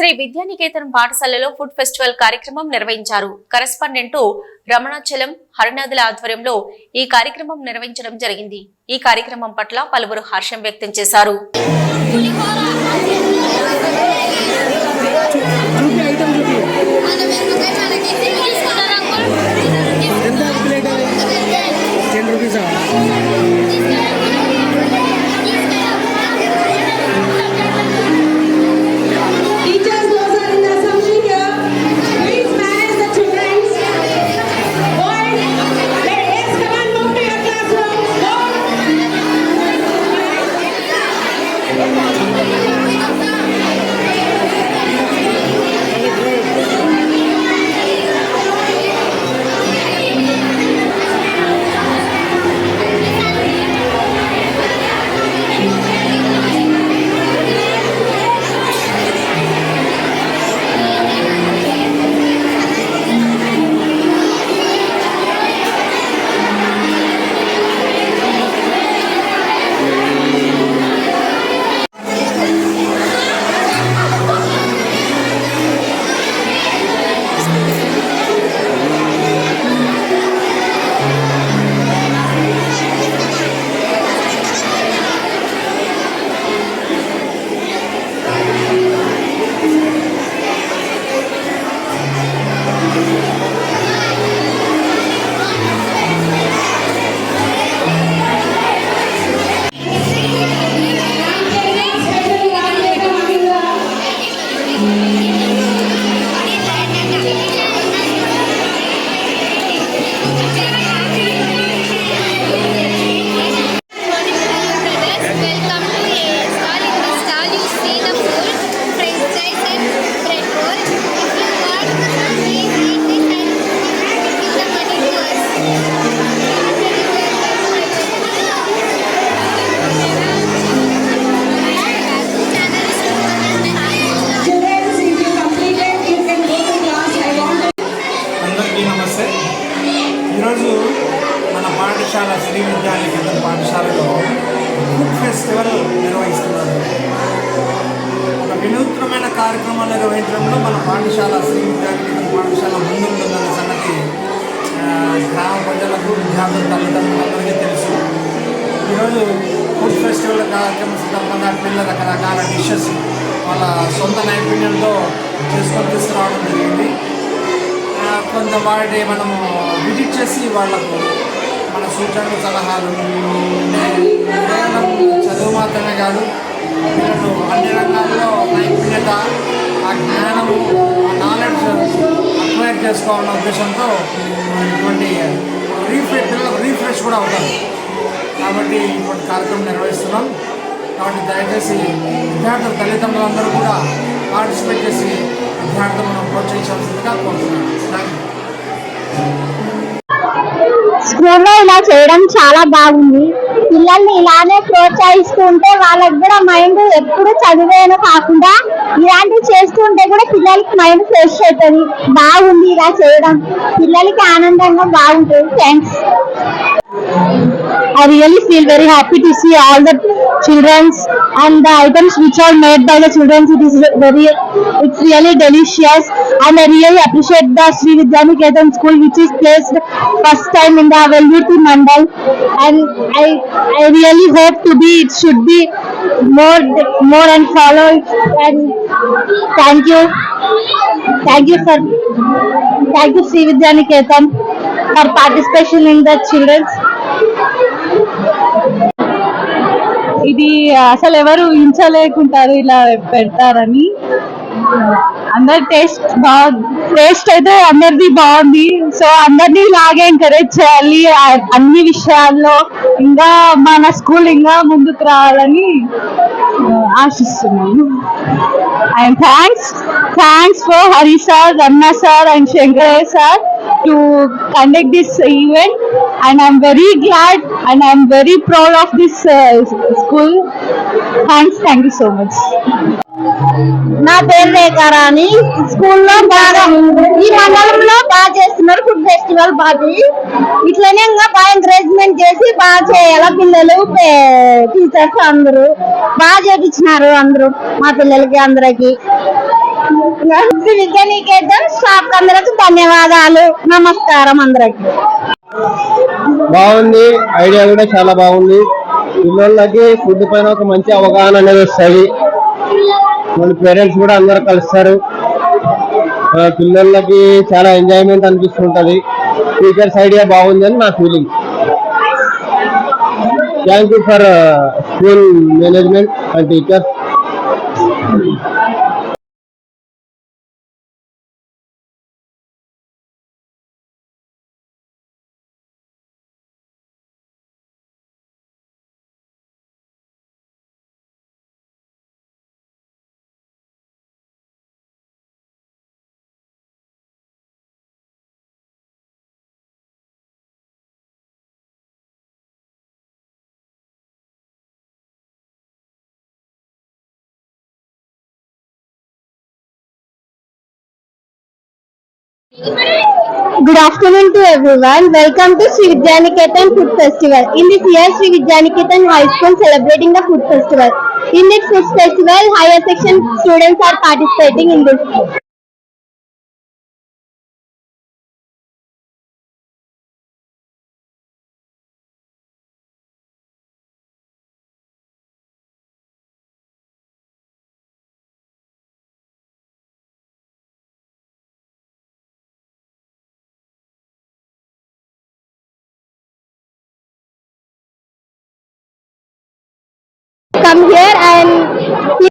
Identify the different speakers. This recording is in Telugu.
Speaker 1: శ్రీ విద్యానికేతన్ పాఠశాలలో ఫుడ్ ఫెస్టివల్ కార్యక్రమం నిర్వహించారు. కరెస్పాండెంట్ రమణాచలం హరినాథుల ఆధ్వర్యంలో ఈ కార్యక్రమం నిర్వహించడం జరిగింది. ఈ కార్యక్రమం పట్ల పలువురు హర్షం వ్యక్తం చేశారు.
Speaker 2: ఈరోజు మన పాఠశాల శ్రీ విద్యానికేతన్ పాఠశాలలో ఫుడ్ ఫెస్టివల్ నిర్వహిస్తున్నారు. ఒక వినూత్నమైన కార్యక్రమాలు నిర్వహించడంలో మన పాఠశాల శ్రీ విద్యానికేతన్ పాఠశాల ముందుంటుందన్న సంగతి గ్రామ ప్రజలకు విద్యార్థుల తల్లిదండ్రులందరికీ తెలుసు. ఈరోజు ఫుడ్ ఫెస్టివల్ కార్యక్రమం సందర్భంగా పిల్లల రకరకాల డిషెస్ వాళ్ళ సొంత నైపుణ్యంతో చేసుకొని తీసుకురావడం జరిగింది. కొంత వాటి మనము విజిట్ చేసి వాళ్ళకు మన సూచనలు సలహాలు కేవలం చదువు మాత్రమే కాదు పిల్లలు అన్ని రంగాల్లో నైపుణ్యత ఆ జ్ఞానము ఆ నాలెడ్జ్ అక్వైర్ చేసుకోవాలన్న ఉద్దేశంతో ఇటువంటి రీఫ్రెష్ పిల్లలకు రీఫ్రెష్ కూడా అవుతారు కాబట్టి ఇటువంటి కార్యక్రమం నిర్వహిస్తున్నాం. కాబట్టి దయచేసి విద్యార్థుల తల్లిదండ్రులందరూ కూడా పార్టిసిపేట్ చేసి విద్యార్థులను ప్రోత్సహించాల్సిందిగా కోరుతున్నాను.
Speaker 3: స్కూల్లో ఇలా చేయడం చాలా బాగుంది. పిల్లల్ని ఇలానే ప్రోత్సహిస్తూ ఉంటే వాళ్ళకి కూడా మైండ్ ఎప్పుడు చదివేను కాకుండా ఇలాంటివి చేస్తూ ఉంటే కూడా పిల్లలకి మైండ్ ఫ్రెష్ అవుతుంది. బాగుంది ఇలా చేయడం. పిల్లలకి ఆనందంగా బాగుంటుంది. Thanks I really feel very happy to see all the children's and the items which are made by the children. It is very, it's really delicious and I really appreciate the Sri Vidyaniketan school which is placed first time in the Velveti Mandal and I, I really hope to be, it should be more, more and follow and thank you. Thank you for, thank you Sri Vidyaniketan for participation in the children's
Speaker 4: ఇది అసలు ఎవరు ఊహించలేకుంటారు ఇలా పెడతారని. అందరి టేస్ట్ బాగు టేస్ట్ అయితే అందరిది బాగుంది. సో అందరినీ ఇలాగే ఎంకరేజ్ చేయాలి. అన్ని విషయాల్లో ఇంకా మన స్కూల్ ఇంకా ముందుకు రావాలని ఆశిస్తున్నాను. And thanks thanks for Hari sir Ramana sir and Shankaraiah sir. To conduct this event and I'm very glad and I'm very proud of this uh, school. Thanks, thank you so much.
Speaker 3: నా పేరు రేఖారాణి స్కూల్లో బాగా ఈ మండలంలో బాగా చేస్తున్నారు ఫుడ్ ఫెస్టివల్ బాగా ఇట్లనే ఇంకా బాగా ఎంకరేజ్మెంట్ చేసి బాగా చేయాల పిల్లలు టీచర్స్ అందరూ బాగా చేపించినారు అందరూ మా పిల్లలకి అందరికి విద్యానికేతన్ స్టాఫ్ అందరికి ధన్యవాదాలు. నమస్కారం అందరికి.
Speaker 5: బాగుంది. ఐడియా కూడా చాలా బాగుంది. పిల్లలకి ఫుడ్ పైన ఒక మంచి అవగాహన అనేది వస్తుంది. మన పేరెంట్స్ కూడా అందరు కలుస్తారు. పిల్లలకి చాలా ఎంజాయ్మెంట్ అనిపిస్తుంటది. టీచర్స్ ఐడియా బాగుంది అని నా feeling thank you for school management and teachers
Speaker 3: Good afternoon to everyone. Welcome to Sri Vidyaniketan Food Festival. In this year, Sri Vidyaniketan High School celebrating the food festival. In this food festival, higher section students are participating in this. Come here and